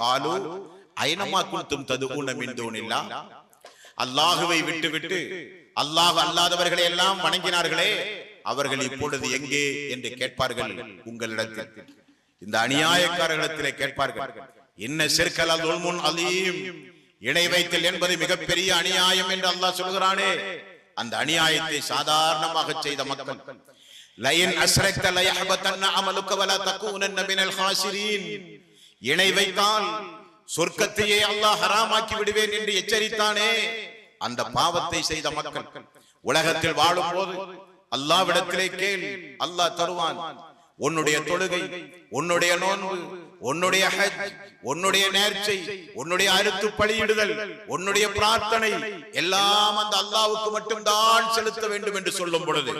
காலு ஐனமா குந்தும் தது அல்லாஹுவை விட்டு விட்டு அல்லாஹ் அல்லாதவர்களை எல்லாம் வணங்கினார்களே. அவர்கள் இப்பொழுது எங்கே என்று கேட்பார்கள் உங்களிடத்தில். இந்த அநியாயக்காரர்களிடத்திலே கேட்பார்கள். என்ன சிற்கல் முன் அலீம்? இணை வைத்தல் என்பது மிகப்பெரிய அநியாயம் என்று அல்லாஹ் சொல்கிறானே. அந்த அநியாயத்தை சாதாரணமாக செய்த மக்கள். லயன் அஸ்ரக்த லயஹபதன்ன அமலுக வலா தகூனன்ன மினல் ஹாசிரீன். இணை வைத்தால் சொர்க்கத்தையே அல்லாஹ் ஹராமாக்கி விடுவேன் என்று எச்சரித்தானே? அந்த பாவத்தை செய்த மக்கள் உலகத்தில் வாழும் போது அல்லாவிடத்திலே கேள் அல்லாஹ் தருவான். உன்னுடைய தொழுகை உன்னுடைய நோன்பு உன்னுடைய ஹஜ் உன்னுடைய நேர்ச்சை உன்னுடைய அறுத்து பழியிடுதல் உன்னுடைய பிரார்த்தனை எல்லாம் அந்த அல்லாவுக்கு மட்டும்தான் செலுத்த வேண்டும் என்று சொல்லும் பொழுது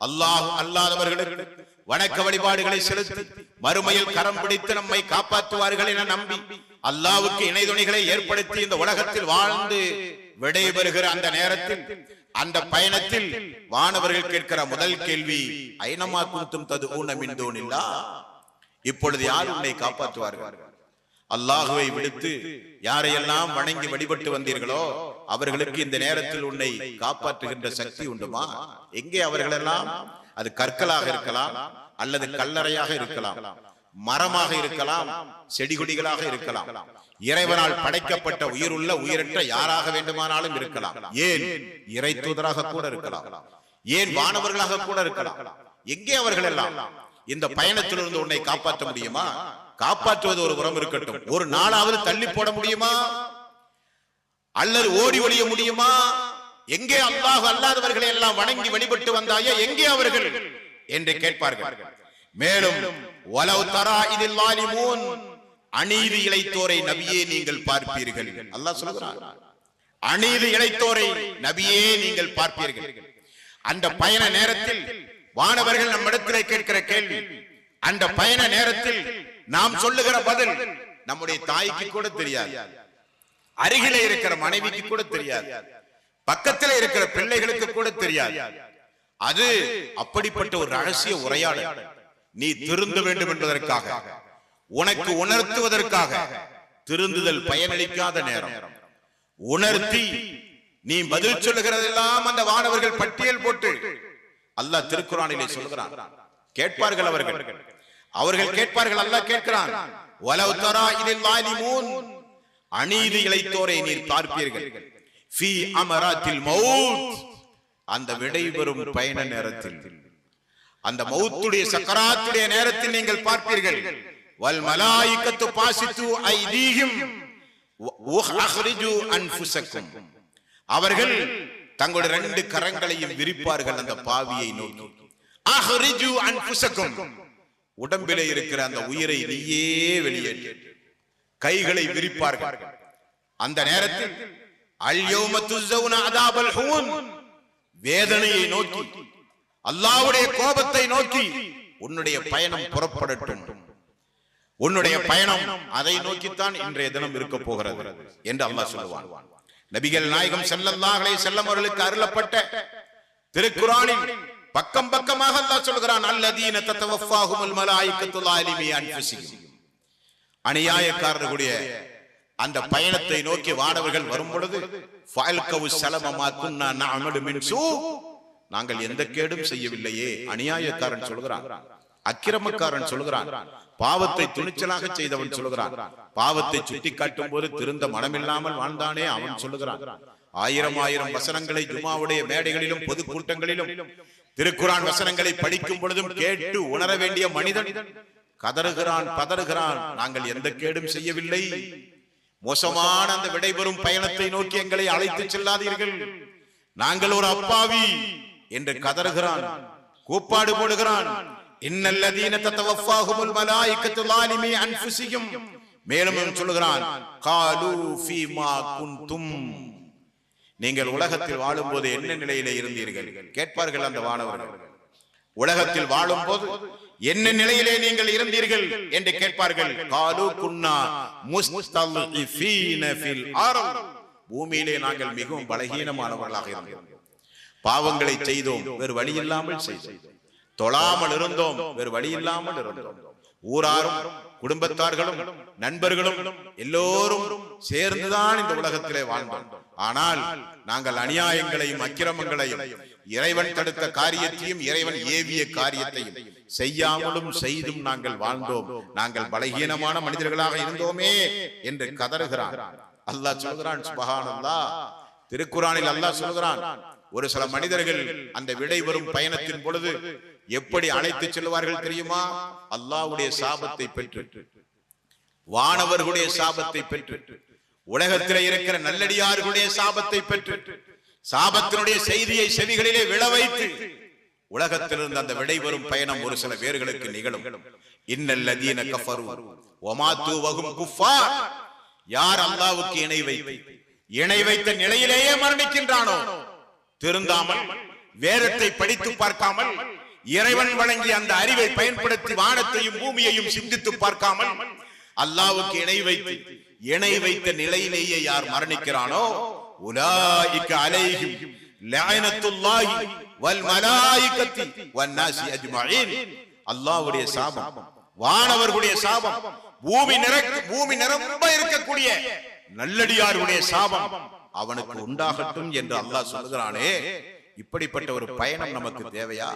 அல்லாஹ் அல்லாதவர்களுக்கு வணக்க வழிபாடுகளை செலுத்தி மறுமையில் கரம் பிடித்து நம்மை காப்பாற்றுவார்கள் என நம்பி அல்லாவுக்கு இணைதுணிகளை ஏற்படுத்தி இந்த உலகத்தில் வாழ்ந்து விடைபெறுகிற அந்த நேரத்தில் அந்த பயணத்தில் வானவர்கள் கேட்கிற முதல் கேள்வி ஐனமா குத்தும் தது ஊனமின்றோனில்லா இப்பொழுது யார் உன்னை காப்பாற்றுவார்கள்? அல்லாஹுவை விடுத்து யாரையெல்லாம் வணங்கி வழிபட்டு வந்தீர்களோ அவர்களுக்கு இந்த நேரத்தில் உன்னை காப்பாற்றுகின்ற சக்தி உண்டுமா? எங்கே அவர்களெல்லாம் அது கற்களாக இருக்கலாம் அல்லது கல்லறையாக இருக்கலாம். மரமாக இருக்கலாம் செடி கொடிகளாக இருக்கலாம். இறைவனால் படைக்கப்பட்ட உயிர் உள்ள உயிரற்ற யாராக வேண்டுமானாலும் இருக்கலாம். ஏன்? இறை தூதராக கூட இருக்கலாம். ஏன் வானவர்களாக கூட இருக்கலாம். எங்கே அவர்கள் எல்லாம்? இந்த பயணத்திலிருந்து உன்னை காப்பாற்ற முடியுமா? காப்பாற்றுவது ஒரு புறம் இருக்கட்டும். ஒரு நாளாவது தள்ளி போட முடியுமா? அல்லது ஓடி ஒழிய முடியுமா? எங்கே அல்லாஹ் அல்லாதவர்களை எல்லாம் வணங்கி வழிபட்டு வந்தாயே? எங்கே அவர்கள்? என்று கேட்பார்கள். மேலும் வலவு தரா இதில் வாலிமூன். அநீதி இழைத்தோரை நபியே நீங்கள் பார்ப்பீர்கள். அல்லாஹ் சொல்கிறான். அநீதி இழைத்தோரை நபியே நீங்கள் பார்ப்பீர்கள். அந்த பயண நேரத்தில் வானவர்கள் நம்மிடத்திலே கேட்கிற கேள்வி அந்த பயண நேரத்தில் நாம் சொல்லுகிற பதில் நம்முடைய தாய்க்கு கூட தெரியாது. அருகிலே இருக்கிற மனைவிக்கு கூட தெரியாது. பக்கத்தில் இருக்கிற பிள்ளைகளுக்கு கூட தெரியாது. அது அப்படிப்பட்ட ஒரு ரகசிய உரையாடல். நீ திருந்த வேண்டும் என்பதற்காக. உனக்கு உணர்த்துவதற்காக. திருந்துதல் பயனளிக்காத நேரம். உணர்த்தி நீ பதில் சொல்லுகிறதெல்லாம் அந்த வானவர்கள் பட்டியல் போட்டு அல்லாஹ் திருக்குறானிலே சொல்கிறான் கேட்பார்கள் அவர்கள். அவர்கள். கேட்பார்கள் அல்லாஹ் கேட்கிறான். வலவு தரா இதில் அநீதி இழைத்தோரை நீர் பார்ப்பீர்கள். ஃபி அமராத்தில் மவுத் அந்த விடைபெறும் பயண நேரத்தில். அந்த மௌத்துடைய சக்கராத்துடைய நேரத்தில் நீங்கள் பார்ப்பீர்கள். வல் மலாயிக்கத்து பாசித்து அன்ஃபுசக்கும். அவர்கள் தங்களுடைய ரெண்டு கரங்களையும் விரிப்பார்கள் அந்த பாவியை நோக்கி. அஹ்ரிஜு அன்ஃபுசக்கும். உடம்பிலே இருக்கிற அந்த உயிரை நீயே வெளியேற்று. கைகளை விரிப்பார்கள். அந்த நேரத்தில் வேதனையை நோக்கி அல்லாவுடைய கோபத்தை நோக்கி உன்னுடைய பயணம் புறப்படட்டும் உன்னுடைய பயணம் அதை நோக்கித்தான் இன்றைய தினம் இருக்க போகிறது என்று அல்லாஹ் சொல்லுவான் நபிகள் நாயகம் செல்லல்லாஹலை செல்லம் அவர்களுக்கு அருளப்பட்ட திருக்குறானின் பக்கம் பக்கமாக அல்லாஹ் சொல்கிறான் அல்லதீன தத்தவஃபாகுமல் மலாயிக்கத்துல்லாஹி லாலிமி அன்ஃபுசிஹிம் அநியாயக்காரர்களுடைய அந்த பயணத்தை நோக்கி வானவர்கள் வரும் பொழுது நாங்கள் எந்த கேடும் செய்யவில்லையே அநியாயக்காரன் சொல்கிறான். அக்கிரமக்காரன் சொல்கிறான். பாவத்தை துணிச்சலாக செய்தவன் சொல்கிறான். பாவத்தை சுட்டி காட்டும் போது திருந்த மனமில்லாமல் வாழ்ந்தானே அவன் சொல்லுகிறான் ஆயிரம் ஆயிரம் வசனங்களை ஜுமாவுடைய மேடைகளிலும் பொது கூட்டங்களிலும் திருக்குரான் வசனங்களை படிக்கும் பொழுதும் கேட்டு உணர வேண்டிய மனிதன். கதறுகிறான் பதறுகிறான். நாங்கள் எந்த கேடும் செய்யவில்லை. மோசமான அந்த விடைபெறும் பயணத்தை நோக்கி எங்களை அழைத்து செல்லாதீர்கள். நாங்கள் ஒரு அப்பாவி என்று கதறுகிறான் கூப்பாடு போடுகிறான். இன்னல்லதீன தத்தவஃபாஹுமுல் மலாயிகத்து லாலிமி மேலும் சொல்லுகிறான் காலு ஃபீமா குந்தும் நீங்கள் உலகத்தில் வாழும்போது என்ன நிலையிலே இருந்தீர்கள்? கேட்பார்கள் அந்த வானவர்கள். உலகத்தில் வாழும்போது என்ன நிலையிலே நீங்கள் இருந்தீர்கள் என்று கேட்பார்கள். காலு குன்னா பூமியிலே நாங்கள் மிகவும் பலகீனமானவர்களாக இருந்தோம். பாவங்களை செய்தோம் வேறு வழி இல்லாமல் செய்தோம். தொழாமல் இருந்தோம் வேறு வழி இல்லாமல் இருந்தோம். ஊராரும் குடும்பத்தார்களும் நண்பர்களும் எல்லோரும் சேர்ந்துதான் இந்த உலகத்திலே வாழ்ந்தோம். ஆனால் நாங்கள் அநியாயங்களையும் அக்கிரமங்களையும் இறைவன் தடுத்த காரியத்தையும் இறைவன் ஏவிய காரியத்தையும் செய்யாமலும் செய்தும் நாங்கள் வாழ்ந்தோம். நாங்கள் பலகீனமான மனிதர்களாக இருந்தோமே என்று கதறுகிறான். அல்லாஹ் சொல்கிறான் சுபகானந்தா திருக்குறானில் அல்லாஹ் சொல்கிறான் ஒரு சில மனிதர்கள் அந்த விடை வரும் பயணத்தின் பொழுது எப்படி அழைத்து செல்வார்கள் தெரியுமா? அல்லாவுடைய சாபத்தை பெற்று வானவர்களுடைய சாபத்தை பெற்று உலகத்திலே இருக்கிற நல்லடியார்களுடைய சாபத்தை பெற்று சாபத்தினுடைய செய்தியை செவிகளிலே விழ வைத்து உலகத்திலிருந்து அந்த விடை வரும் பயணம் ஒரு சில பேர்களுக்கு நிகழும். இன்னல்லதீன கஃபரு ஒமாத்து வகும் குஃபார். யார் அல்லாவுக்கு இணை வைத்து இணை வைத்த நிலையிலேயே மரணிக்கின்றானோ? திருந்தாமல் வேதத்தை படித்து பார்க்காமல் இறைவன் வழங்கிய அந்த அறிவை பயன்படுத்தி வானத்தையும் பூமியையும் சிந்தித்து பார்க்காமல் அல்லாவுக்கு இணை வைத்து இணை வைத்த நிலையிலேயே யார் மரணிக்கிறானோ உலாயிக்க அலைஹிம் லஅனத்துல்லாஹி வல் மலாயிகத்தி வன் நாசி அஜ்மஈன் அல்லாஹ்வுடைய சாபம் வானவர்களுடைய சாபம் பூமி நிரக்க பூமி நிரம்ப இருக்கக்கூடிய நல்லடியாருடைய சாபம் அவனுக்கு உண்டாகட்டும் என்று அல்லாஹ் சொல்கிறானே இப்படிப்பட்ட ஒரு பயணம் நமக்கு தேவையா?